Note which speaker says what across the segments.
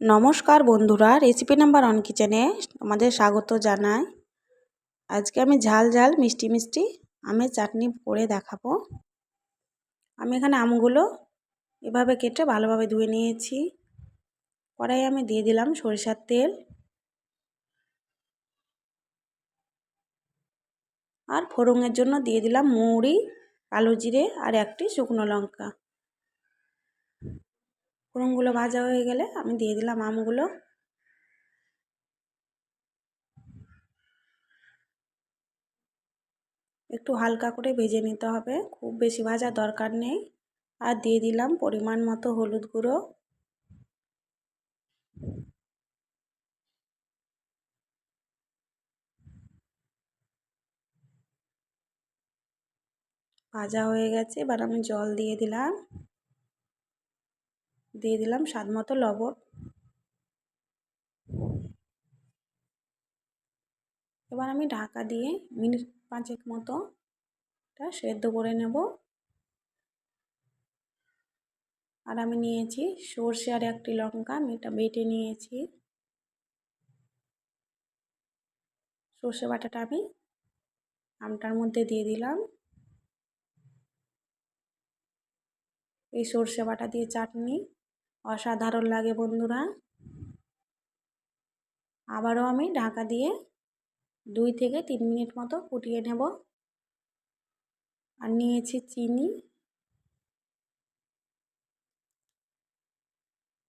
Speaker 1: নমস্কার বন্ধুরা recipe number one কিচেনে আমাদের স্বাগত জানাই। আজকে আমি ঝাল ঝাল মিষ্টি মিষ্টি আমের চাটনি করে দেখাবো। আমি এখানে আমগুলো এভাবে কেটে ভালোভাবে ধুয়ে নিয়েছি। কড়াই আমি দিয়ে দিলাম সরিষার তেল। আর ফোড়নের জন্য দিয়ে দিলাম মৌরি কালো জিরে আর একটি শুকনো লঙ্কা। ফোড়নগুলো ভাজা হয়ে গেলে আমি দিয়ে দিলাম আমগুলো। একটু হালকা করে ভেজে নিতে হবে, খুব বেশি ভাজা দরকার নেই। আর দিয়ে দিলাম পরিমাণ মতো হলুদ গুঁড়ো। ভাজা হয়ে গেছে, এবার আমি জল দিয়ে দিলাম। দিয়ে দিলাম স্বাদ মতো লবণ। এবার আমি ঢাকা দিয়ে মিনিট পাঁচেক মতো এটা সেদ্ধ করে নেব। আর আমি নিয়েছি সর্ষে আর একটি লঙ্কা, আমি এটা বেটে নিয়েছি। সর্ষে বাটাটা আমি আমটার মধ্যে দিয়ে দিলাম। এই সর্ষে বাটা দিয়ে চাটনি অসাধারণ লাগে বন্ধুরা। আবারও আমি ঢাকা দিয়ে দুই থেকে তিন মিনিট মতো ফুটিয়ে নেব। আর নিয়েছি চিনি।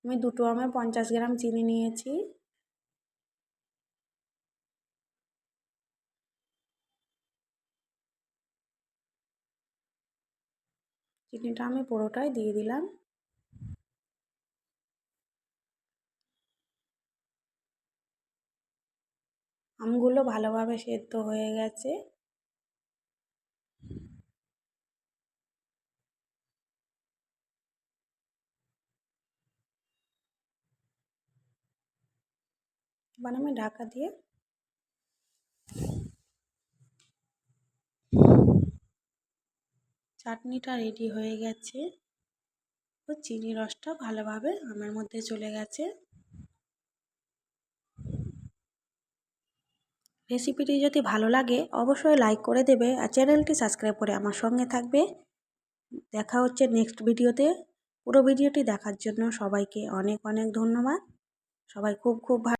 Speaker 1: আমি দুটো আমে, পঞ্চাশ গ্রাম চিনি নিয়েছি। চিনিটা আমি পুরোটাই দিয়ে দিলাম। আমগুলো ভালোভাবে সেদ্ধ হয়ে গেছে। এবার আমি ঢাকা দিয়ে চাটনিটা রেডি হয়ে গেছে। ও চিনি রসটা ভালোভাবে আমের মধ্যে চলে গেছে। রেসিপিটি যদি ভালো লাগে, অবশ্যই লাইক করে দেবে আর চ্যানেলটি সাবস্ক্রাইব করে আমার সঙ্গে থাকবে। দেখা হচ্ছে নেক্সট ভিডিওতে। পুরো ভিডিওটি দেখার জন্য সবাইকে অনেক অনেক ধন্যবাদ। সবাই খুব খুব ভালো